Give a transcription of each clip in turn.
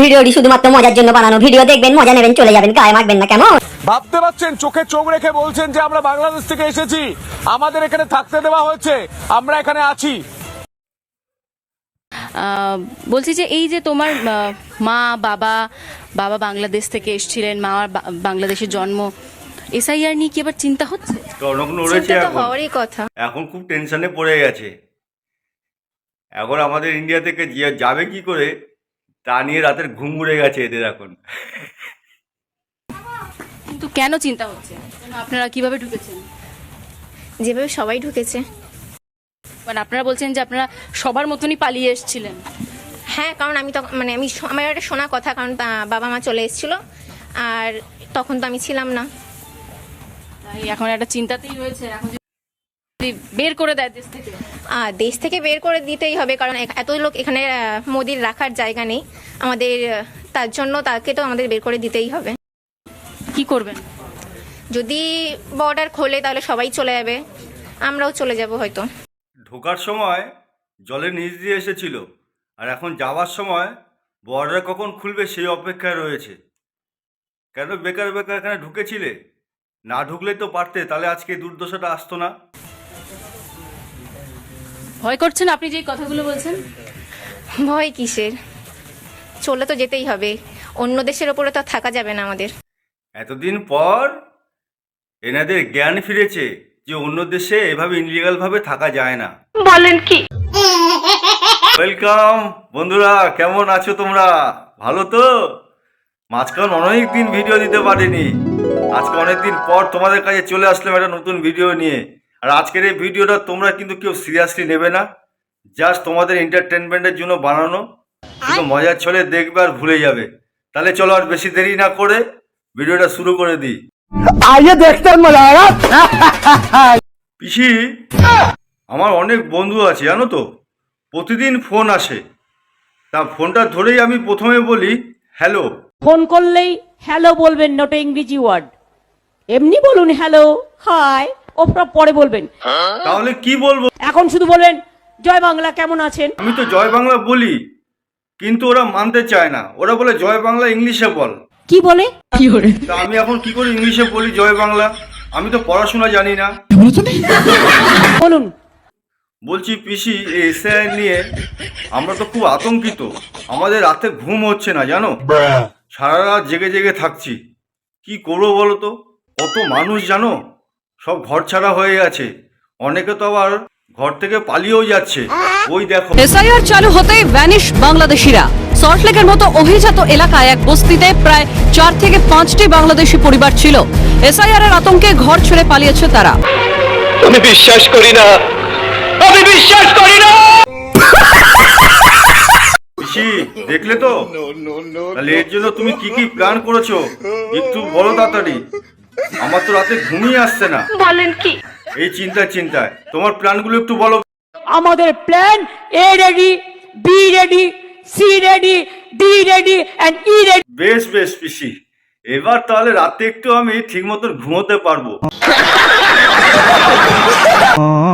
ভিডিওটি শুধুমাত্র মজার জন্য বানানো ভিডিও দেখবেন মজা নেবেন চলে যাবেন গায়ে মাখবেন না কেমন? ভাবতে পারছেন চোখে চোখ রেখে বলছেন যে আমরা বাংলাদেশ থেকে এসেছি। আমাদের এখানে থাকতে দেওয়া হয়েছে আমরা এখানে আছি। বলছি যে এই যে তোমার মা বাবা বাবা বাংলাদেশ থেকে এসেছিলেন মা বা- বাংলাদেশের জন্ম এসআইআর নিয়ে কি এবার চিন্তা হচ্ছে? হওয়ারই কথা। এখন খুব টেনশনে পড়ে গেছে। এখন আমাদের ইন্ডিয়া থেকে যাবে কি করে তা নিয়ে রাতের ঘুম উড়ে গেছে এদের এখন। কিন্তু কেন চিন্তা হচ্ছে? আপনারা কীভাবে ঢুকেছেন? যেভাবে সবাই ঢুকেছে। মানে আপনারা বলছেন যে আপনারা সবার মতনই পালিয়ে এসেছিলেন। হ্যাঁ কারণ আমি তখন মানে আমি শো- আমার একটা শোনা কথা কারণ তা- বাবা মা চলে এসেছিল। আর তখন তো আমি ছিলাম না। তাই এখন একটা চিন্তাতেই রয়েছে এখন যদি বের করে দেয় দেশ থেকে। দেশ থেকে বের করে দিতেই হবে কারণ এত লোক এখানে মোদির রাখার জায়গা নেই। আমাদের তার জন্য তাকে তো আমাদের বের করে দিতেই হবে। কি করবেন? যদি বর্ডার খোলে তাহলে সবাই চলে যাবে। আমরাও চলে যাব হয়তো। ঢোকার সময় জলের নিচ দিয়ে এসেছিল আর এখন যাওয়ার সময় বর্ডার কখন খুলবে সেই অপেক্ষায় রয়েছে। কেন বেকার বেকার এখানে ঢুকেছিলে? না ঢুকলে তো পারতে তাহলে আজকে দুর্দশাটা আসতো না। ভয় করছেন? আপনি যে কথাগুলো বলছেন? ভয় কিসের? চলে তো যেতেই হবে। অন্য দেশের ওপরে তো আর থাকা যাবে না আমাদের। এতদিন পর এনাদের জ্ঞান ফিরেছে যে অন্য দেশে এভাবে ইনলিগাল ভাবে থাকা যায় না। বলেন কি? ওয়েলকাম বন্ধুরা কেমন আছো তোমরা? ভালো তো? মাঝখান অনেক দিন ভিডিও দিতে পারিনি। আজকে অনেক দিন পর তোমাদের কাছে চলে আসলাম একটা নতুন ভিডিও নিয়ে। আর আজকের এই ভিডিওটা তোমরা কিন্তু কেউ সিরিয়াসলি নেবে না। জাস্ট তোমাদের এন্টারটেনমেন্টের জন্য বানানো। শুধু মজার ছলে দেখবে আর ভুলে যাবে। তাহলে চলো আর বেশি দেরি না করে ভিডিওটা শুরু করে দিই। আইয়ে দেখতে মজা আয়েগা পিসি আমার অনেক বন্ধু আছে জানো তো? প্রতিদিন ফোন আসে। তা ফোনটা ধরেই আমি প্রথমে বলি হ্যালো ফোন করলেই হ্যালো বলবেন নট ইংরেজি ওয়ার্ড এমনি বলুন হ্যালো হাই ওপরা পরে বলবেন। তাহলে কি বলব? এখন শুধু বলবেন জয় বাংলা কেমন আছেন? আমি তো জয় বাংলা বলি কিন্তু ওরা মানতে চায় না। ওরা বলে জয় বাংলা ইংলিশে বল। কি বলে? কি তা আমি এখন কি করে ইংলিশে বলি জয় বাংলা? আমি তো পড়াশোনা জানি না। বলুন। বলছি পিসি এই এসআই নিয়ে আমরা তো খুব আতঙ্কিত। আমাদের রাতে ঘুম হচ্ছে না জানো? সারা রাত জেগে জেগে থাকছি। কি করব বলো তো? কত মানুষ জানো? সব ঘর ছাড়া হয়ে গেছে। অনেকে তো আবার ঘর থেকে পালিয়েও যাচ্ছে। ওই দেখো। এসআইআর চালু হতেই ভ্যানিশ বাংলাদেশিরা। সল্টলেকের মতো অভিজাত এলাকায় এক বস্তিতে প্রায় চার থেকে পাঁচটি বাংলাদেশি পরিবার ছিল। এসআইআর এর আতঙ্কে ঘর ছেড়ে পালিয়েছে তারা। আমি বিশ্বাস করি না। আমি বিশ্বাস করি না। দেখলে তো? তাহলে এর জন্য তুমি কি কি প্ল্যান করেছ? একটু বলো তাড়াতাড়ি। আমার তো রাতে ঘুমিয়ে আসছে না। বলেন কি? এই চিন্তা চিন্তা তোমার প্ল্যানগুলো একটু বলো। আমাদের plan A ready B ready C ready D ready and E ready. বেশ বেশ পিসি। এবার তাহলে রাতে একটু আমি ঠিক মতো ঘুমোতে পারব।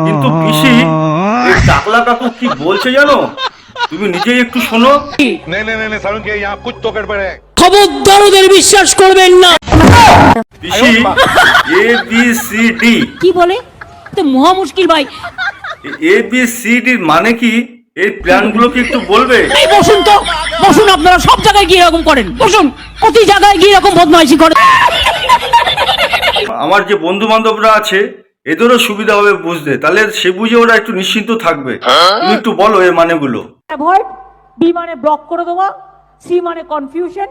কিন্তু পিসি এই টাকলা কাকু কি বলছে জানো? তুমি নিজেই একটু শোনো। খবরদার ওদের বিশ্বাস করবেন না। পিসি এ বি সি ডি কি বলে? তো মহা মুশকিল ভাই। এ বি সি ডি মানে কি? এই প্ল্যানগুলো কি একটু বলবে? এই বসুন তো। বসুন আপনারা সব জায়গায় গিয়ে এরকম করেন। বসুন প্রতি জায়গায় গিয়ে এরকম বদমাইশি করেন। আমার যে বন্ধু বান্ধবরা আছে এদেরও সুবিধা হবে বুঝতে। তাহলে সে বুঝে ওরা একটু নিশ্চিন্ত থাকবে। তুমি একটু বলো এর মানেগুলো। অ্যাভয়েড বি মানে ব্লক করে দেওয়া সি মানে কনফিউশন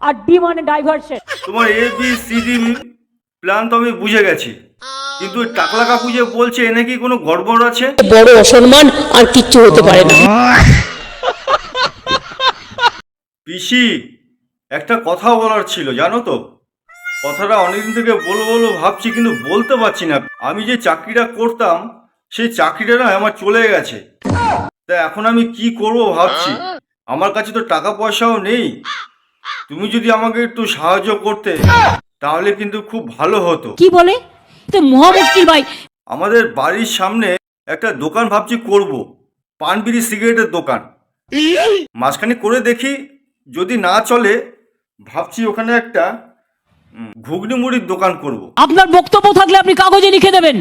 আর ডি মানে ডাইভারশন তোমার A B C D plan তো আমি বুঝে গেছি। কিন্তু ওই টাকলা কাকু যে বলছে এ নাকি কোনো গড়বড় আছে? বড় অসম্মান আর কিচ্ছু হতে পারে না। পিসি একটা কথা বলার ছিল জানো তো? কথাটা অনেকদিন থেকে বলব বলব ভাবছি কিন্তু বলতে পারছি না। আমি যে চাকরিটা করতাম সেই চাকরিটা না আমার চলে গেছে। তা এখন আমি কি করব ভাবছি? আমার কাছে তো টাকা পয়সাও নেই। তুমি যদি আমাকে একটু সাহায্য করতে তাহলে কিন্তু খুব ভালো হতো। কি বলে? তো মহা মুশকিল ভাই। আমাদের বাড়ির সামনে একটা দোকান ভাবছি করব পান বিড়ি সিগারেটের দোকান। মাঝখানে করে দেখি যদি না চলে ভাবছি ওখানে একটা ঘুগনি মুড়ির দোকান করব। আপনার বক্তব্য থাকলে আপনি কাগজে লিখে দেবেন।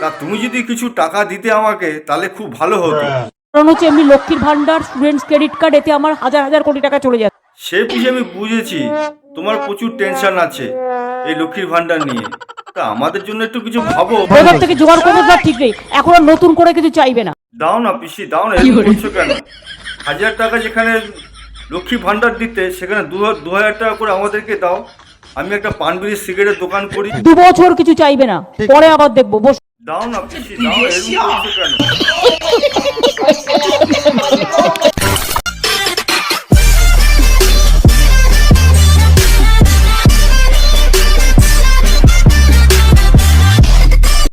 তা তুমি যদি কিছু টাকা দিতে আমাকে তাহলে খুব ভালো হতো। কারণ হচ্ছে এমনি লক্ষ্মীর ভান্ডার স্টুডেন্টস ক্রেডিট কার্ড এতে আমার হাজার হাজার কোটি টাকা চলে যাচ্ছে। সে বুঝে আমি বুঝেছি তোমার প্রচুর টেনশন আছে এই লক্ষ্মীর ভান্ডার নিয়ে। তা আমাদের জন্য একটু কিছু ভাবো থেকে জোগাড় করব তার ঠিক নেই। এখন আর নতুন করে কিছু চাইবে না। দাও না পিসি দাও না এরকম করছ কেন? হাজার টাকা যেখানে লক্ষ্মী ভান্ডার দিতে সেখানে দু দু হাজার টাকা করে আমাদেরকে দাও। আমি একটা পান বিড়ি সিগারেটের দোকান করি। দু বছর কিছু চাইবে না। পরে আবার দেখব। বস দাও না পিসি দাও এরকম করছ কেন?